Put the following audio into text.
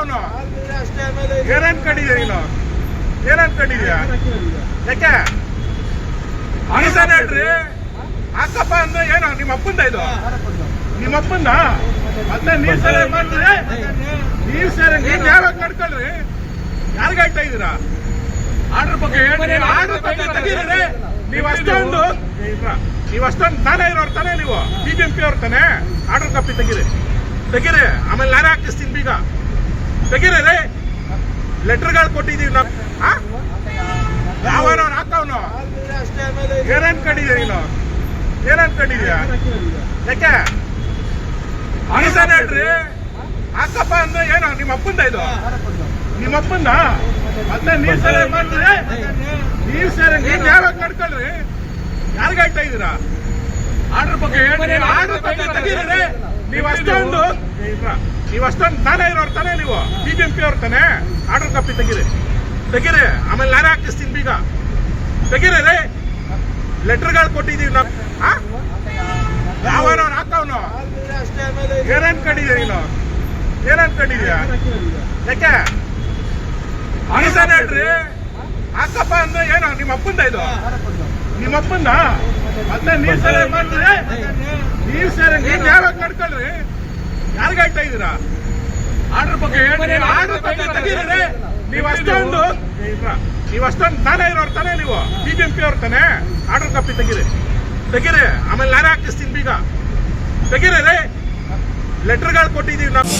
ಅವನು? ಏನ್ ಅನ್ಕೊಂಡಿದ್ಯಾ ನೀನು? ಏನ್ ಅನ್ಕೊಂಡಿದ್ಯಾ ಯಾಕೆ? ಹೇಳ್ರಿ ಅಕ್ಕಪ್ಪ ಅಂದ್ರೆ ಏನು? ನಿಮ್ಮ ಅಪ್ಪಂದ ಇದು? ನಿಮ್ಮ ಅಪ್ಪಂದ? ಮತ್ತೆ ನೀರ್ ಸಲ ಮಾಡ್ತೀರಿ? ನೀರ್ ಸಲ ನೀನ್ ಯಾವಾಗ ಕಡ್ಕೊಳ್ರಿ ಯಾರಿಗ ಆಯ್ತಾ ಇದೀರಾ ಆರ್ಡರ್ ಬಗ್ಗೆ ಹೇಳ್ರಿ ಆರ್ಡರ್ ಬಗ್ಗೆ ತೆಗೀರಿ ನೀವ್ ಅಷ್ಟೊಂದು ನೀವ್ ಅಷ್ಟೊಂದು ತಾನೇ ಇರೋರು ತಾನೇ ನೀವು. ಬಿಬಿಎಂಪಿ ಅವ್ರ ತಾನೇ. ಆರ್ಡರ್ ಕಾಪಿ ತೆಗೀರಿ. ತೆಗೀರಿ. ಆಮೇಲೆ ನಾನೇ ಹಾಕಿಸ್ತೀನಿ ಬೀಗ. ತೆಗೀರಿ ರೀ ಲೆಟರ್ಗಳು ಕೊಟ್ಟಿದ್ದೀವಿ ನಾವು. ಆ? ಯಾವನೋ ಹಾಕವನು? ಏನ್ ಅನ್ಕೊಂಡಿದ್ಯಾ ನೀನು? ಏನ್ ಅನ್ಕೊಂಡಿದ್ಯಾ ಯಾಕೆ? ಹೇಳ್ರಿ ಹಾಕಪ್ಪ ಅಂದ್ರೆ ಏನು? ನಿಮ್ಮ ಅಪ್ಪಂದ ಇದು? ನಿಮ್ಮ ಅಪ್ಪಂದ? ಮತ್ತೆ ನೀರ್ ಸಲ ಮಾಡ್ತೀರಿ? ನೀರ್ ಸಲ ನೀನ್ ಯಾವಾಗ ಕಡ್ಕೊಳ್ರಿ. ಯಾರಿಗಾಯ್ತಾ ಇದ್ದೀರಾ? ಇದೀರಾ ಆರ್ಡರ್ ಬಗ್ಗೆ ಹೇಳ್ರಿ ಆರ್ಡರ್ ಬಗ್ಗೆ ತೆಗೀರಿ ನೀವ್ ಅಷ್ಟೊಂದು ನೀವು ಅಷ್ಟೊಂದು ತಾನೇ ಇರೋರು ತಾನೇ ನೀವು. ಬಿಬಿಎಂಪಿ ಅವ್ರ ತಾನೇ. ಆರ್ಡರ್ ಕಾಪಿ ತೆಗೀರಿ. ತೆಗೀರಿ. ಆಮೇಲೆ ನಾನೇ ಹಾಕಿಸ್ತೀನಿ ಬೀಗ. ತೆಗೀರಿ ರೀ. ಲೆಟರ್ಗಳು ಕೊಟ್ಟಿದ್ದೀವಿ ನಾವು. ಆ? ಯಾವನೋ ಹಾಕವನು? ಏನ್ ಅನ್ಕೊಂಡಿದ್ಯಾ ನೀನು? ಏನ್ ಅನ್ಕೊಂಡಿದ್ಯಾ ಯಾಕೆ? ಹೇಳ್ರಿ? ಹಾಕಪ್ಪ ಅಂದ್ರೆ ಏನು? ನಿಮ್ಮ ಅಪ್ಪಂದ ಇದು? ನಿಮ್ಮ ಅಪ್ಪಂದ? ಮತ್ತೆ ನೀರ್ ಸಲ ಮಾಡ್ತೀರಿ? ನೀವ್ ಸಲ ನೀರ್ ಯಾವಾಗ ಕಟ್ಕೊಳ್ರಿ ಯಾರಿಗ ಇದ್ದೀರಾ? ಇದೀರಾ ಆರ್ಡರ್ ಬಗ್ಗೆ ಹೇಳ್ರಿ ಆರ್ಡರ್ ಬಗ್ಗೆ ತೆಗೀರಿ ನೀವ್ ಅಷ್ಟೊಂದು ಇಲ್ಲ. ನೀವ್ ಅಷ್ಟೊಂದು ತಾನೇ ಇರೋರು ತಾನೇ ನೀವು. ಬಿಬಿಎಂಪಿ ಅವ್ರ ತಾನೇ. ಆರ್ಡರ್ ಕಾಪಿ ತೆಗೀರಿ. ತೆಗೀರಿ. ಆಮೇಲೆ ನಾನೇ ಹಾಕಿಸ್ತೀನಿ ಬೀಗ. ತೆಗೀರಿ ರೀ ಲೆಟರ್ಗಳು ಕೊಟ್ಟಿದೀವಿ ನಾವು.